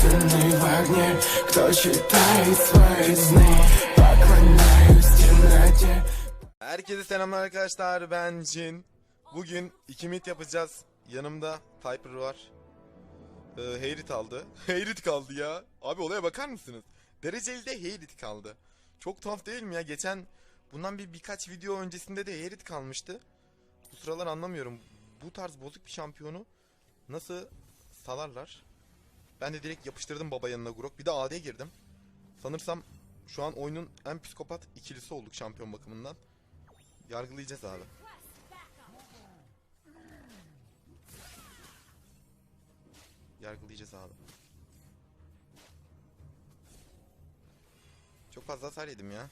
единственный в огне Кто читает свои сны Поклоняюсь темноте Herkese selamlar arkadaşlar ben Jin. Bugün iki mit yapacağız. Yanımda Piper var. Ee, Heyrit aldı. Heyrit kaldı ya. Abi olaya bakar mısınız? Dereceli de Heyrit kaldı. Çok tuhaf değil mi ya? Geçen bundan bir birkaç video öncesinde de Heyrit kalmıştı. Bu sıralar anlamıyorum. Bu tarz bozuk bir şampiyonu nasıl salarlar? Ben de direkt yapıştırdım baba yanına Grok. Bir de AD girdim. Sanırsam şu an oyunun en psikopat ikilisi olduk şampiyon bakımından. Yargılayacağız abi. Yargılayacağız abi. Çok fazla hasar yedim ya.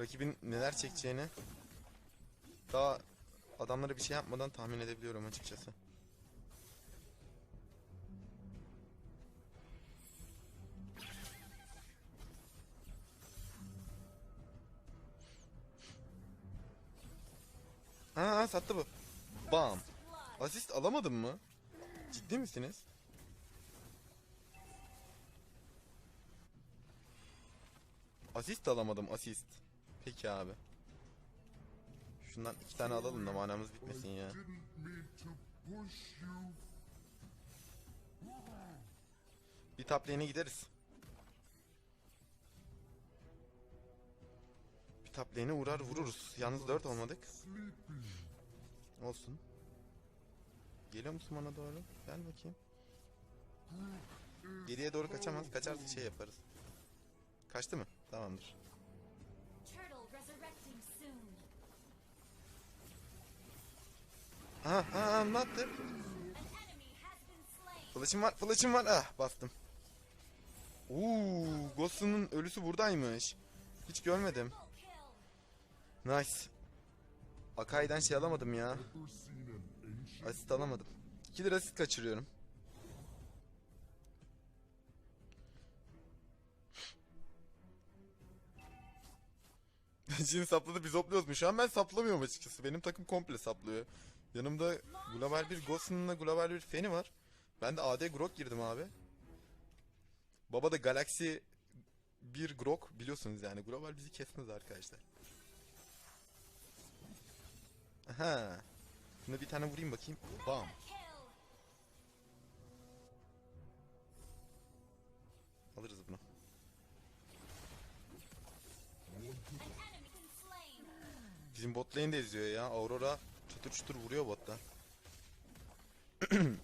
Rakibin neler çekeceğini daha adamlara bir şey yapmadan tahmin edebiliyorum açıkçası. Ha sattı bu. Bam. Asist alamadım mı? Ciddi misiniz? Asist alamadım asist. Peki abi. Şundan iki tane alalım da manamız bitmesin ya. Bir top gideriz. Top lane'e uğrar vururuz. Yalnız 4 olmadık. Olsun. Geliyor musun bana doğru? Gel bakayım. Geriye doğru kaçamaz. Kaçarsa şey yaparız. Kaçtı mı? Tamamdır. Aha, aha ne yaptı? Flash'ım var, flash'ım var. Ah, bastım. Uuu, Ghost'un ölüsü buradaymış. Hiç görmedim. Nice. Akai'den şey alamadım ya. Asist alamadım. 2 lira asist kaçırıyorum. Şimdi sapladı biz hopluyoruz mu? Şu an ben saplamıyorum açıkçası. Benim takım komple saplıyor. Yanımda global bir Ghost'unla global bir Feni var. Ben de AD Grok girdim abi. Baba da Galaxy bir Grok biliyorsunuz yani. Global bizi kesmez arkadaşlar. Aha. Buna bir tane vurayım bakayım. Bam. Alırız bunu. Bizim bot lane de izliyor ya. Aurora çatır çutur vuruyor bottan. An ally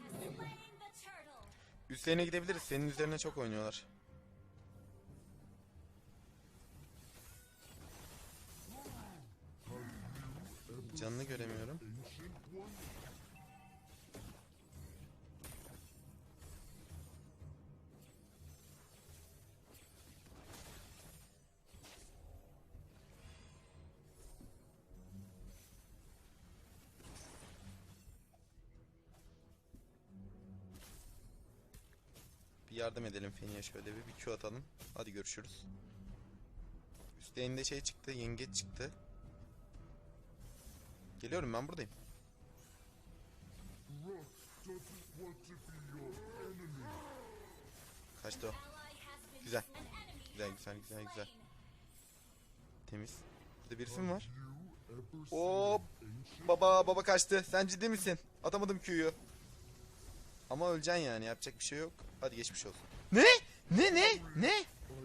has slain the turtle. Üst lane'e gidebiliriz. Senin üzerine çok oynuyorlar. Bir yardım edelim Feni'ye şöyle bir, bir Q atalım. Hadi görüşürüz. Üst lane'de şey çıktı, yengeç çıktı. Geliyorum ben buradayım. Kaçtı o. Ally has been Güzel. an enemy Güzel güzel güzel güzel. Temiz. Burada birisi mi var? Hop. Baba baba kaçtı. Sen ciddi misin? Atamadım Q'yu. Ama öleceksin yani yapacak bir şey yok. Hadi geçmiş olsun. Ne? Ne ne? Ne?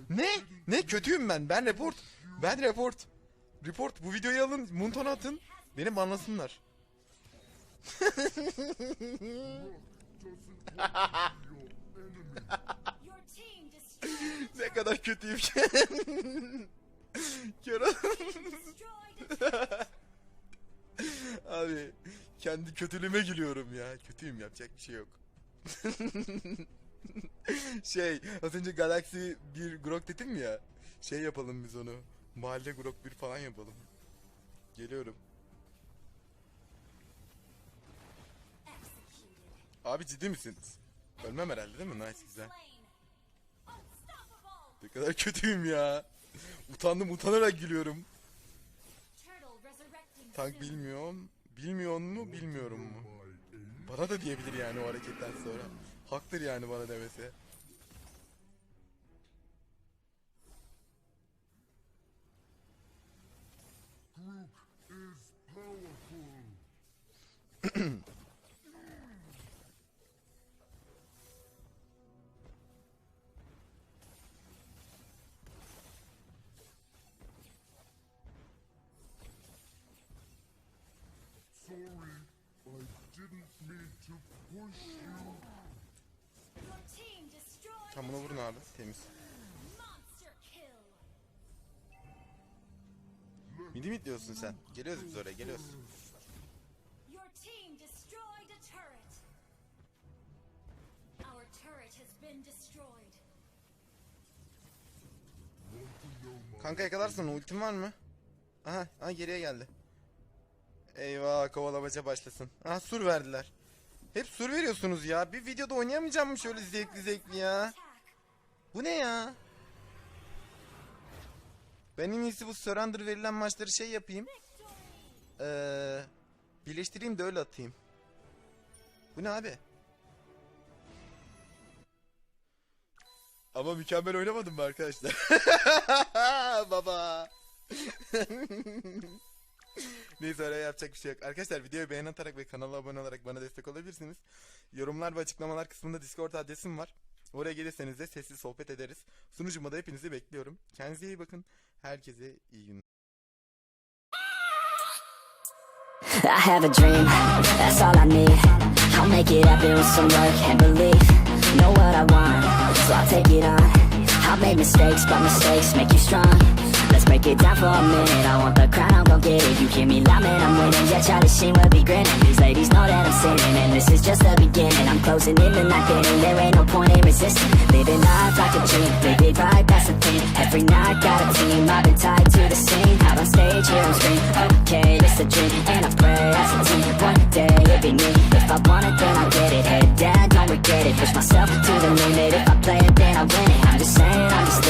Ne? Ne? Kötüyüm ben. Ben report. Ben report. Report. Bu videoyu alın. Muntona atın. Beni banlasınlar. Ne kadar kötüyüm ki. Kör Abi kendi kötülüğüme gülüyorum ya. Kötüyüm yapacak bir şey yok. şey az önce Galaxy bir Grok dedim ya. Şey yapalım biz onu. Mahalle Grok bir falan yapalım. Geliyorum. Abi ciddi misiniz? Ölmem herhalde değil mi? Nice güzel. Ne kadar kötüyüm ya. Utandım utanarak gülüyorum. Tank bilmiyorum. Bilmiyor mu bilmiyorum mu? Bana da diyebilir yani o hareketten sonra. Haktır yani bana demesi. Sorry, Tam buna vurun abi. Temiz. Midi mi diyorsun sen? Geliyoruz biz oraya geliyoruz. Kanka yakalarsın ultin var mı? Aha, aha geriye geldi. Eyvah kovalamaca başlasın. Aha sur verdiler. Hep sur veriyorsunuz ya. Bir videoda oynayamayacağım mı şöyle zevkli zevkli ya? Bu ne ya? Ben en iyisi bu surrender verilen maçları şey yapayım. Ee, birleştireyim de öyle atayım. Bu ne abi? Ama mükemmel oynamadım mı arkadaşlar? Baba. Neyse oraya yapacak bir şey yok. Arkadaşlar videoyu beğen atarak ve kanala abone olarak bana destek olabilirsiniz. Yorumlar ve açıklamalar kısmında Discord adresim var. Oraya gelirseniz de sessiz sohbet ederiz. Sunucuma da hepinizi bekliyorum. Kendinize iyi bakın. Herkese iyi günler. I have a dream, that's all I need. I'll make it happen with some work and belief. Know what I want, so I'll take it on. I've made mistakes, but mistakes make you strong. Let's break it down for a minute. I want the crown, I'm gon' get it. You hear me loud, man, I'm winning. Yeah, Charlie Sheen will be grinning. These ladies know that I'm sinning, and this is just the beginning. I'm closing in the night, and there ain't no point in resisting. Living life like a dream, live it right, that's the thing. Every night, got a team, I've been tied to the scene. Out on stage, here I'm scream. Okay, this a dream, and I pray as a team. One day it'll be me. If I want it, then I'll get it. Head down, don't regret it. Push myself to the limit. If I play it, then I win it. I'm just saying, I'm just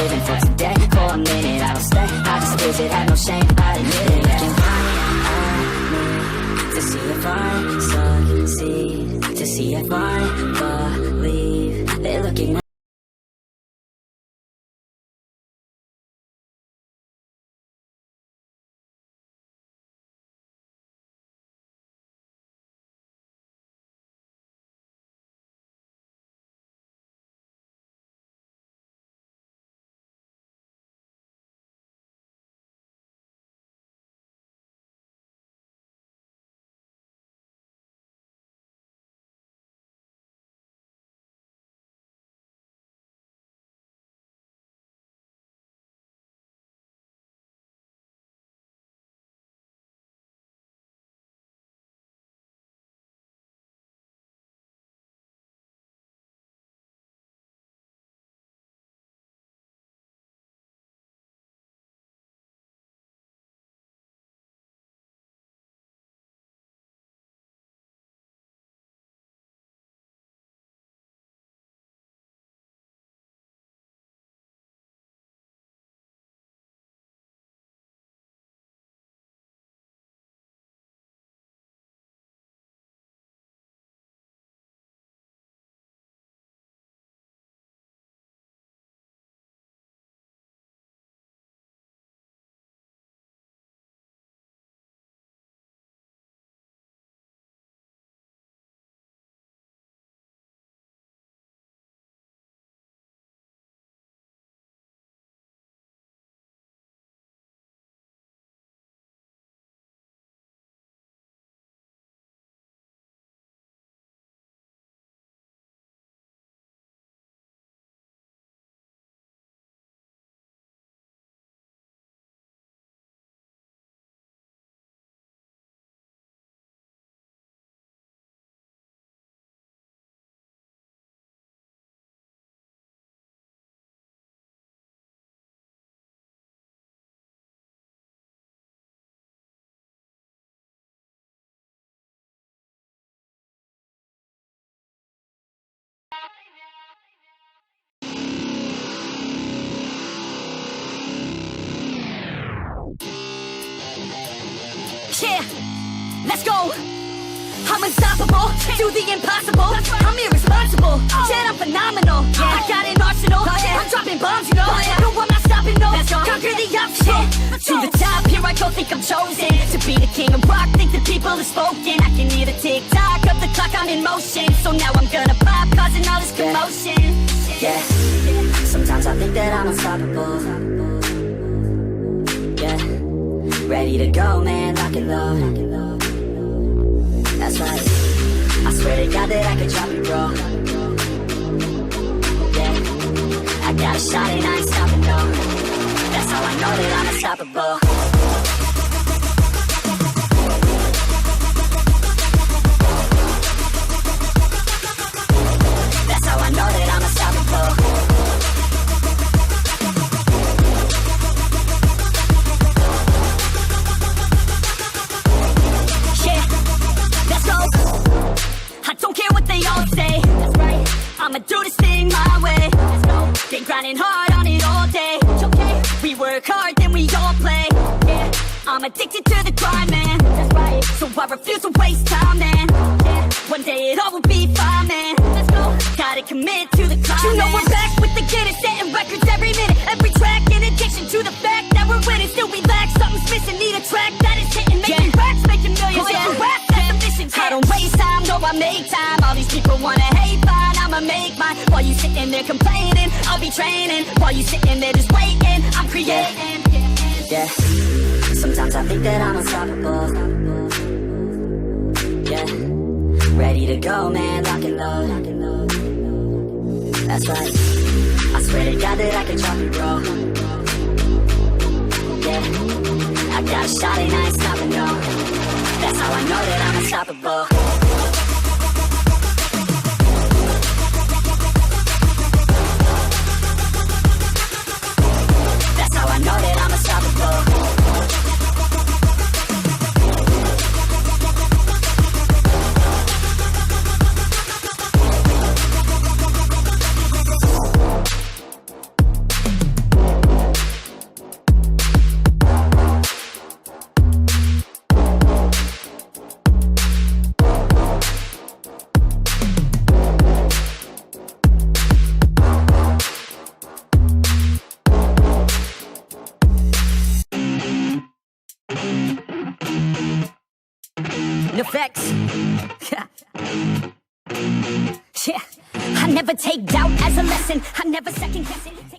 unstoppable, do the impossible. I'm irresponsible, yet I'm phenomenal. I got an arsenal, oh, I'm dropping bombs, you know. Oh, no, I'm not stopping, no. Conquer the obstacle. To the top, here I go, think I'm chosen to be the king of rock. Think the people have spoken. I can hear the tick tock of the clock, I'm in motion. So now I'm gonna pop, causing all this commotion. Yeah, sometimes I think that I'm unstoppable. Yeah, ready to go, man, lock and load. That's right. I swear to God that I could drop it, bro. Yeah. I got a shot and I ain't stopping, no. That's how I know that I'm unstoppable. Grinding hard on it all day. It's okay. We work hard, then we all play. Yeah. I'm addicted to the grind, man. That's right. So I refuse to waste time, man. Yeah. One day it all will be fine, man. Let's go. Gotta commit to the climb. You know we're back with the Guinness, setting records every minute, every track. In addition to the fact that we're winning, still we lack something's missing. Need a track I make time. All these people wanna hate, fine, I'ma make mine. While you sitting there complaining, I'll be training. While you sitting there just waiting, I'm creating. Yeah. Sometimes I think that I'm unstoppable. Yeah. Ready to go, man, lock and load. That's right. I swear to God that I can drop it, bro. Yeah. I got a shot and I ain't stopping, no. That's how I know that I'm unstoppable. yeah. I never take doubt as a lesson. I never second guess it.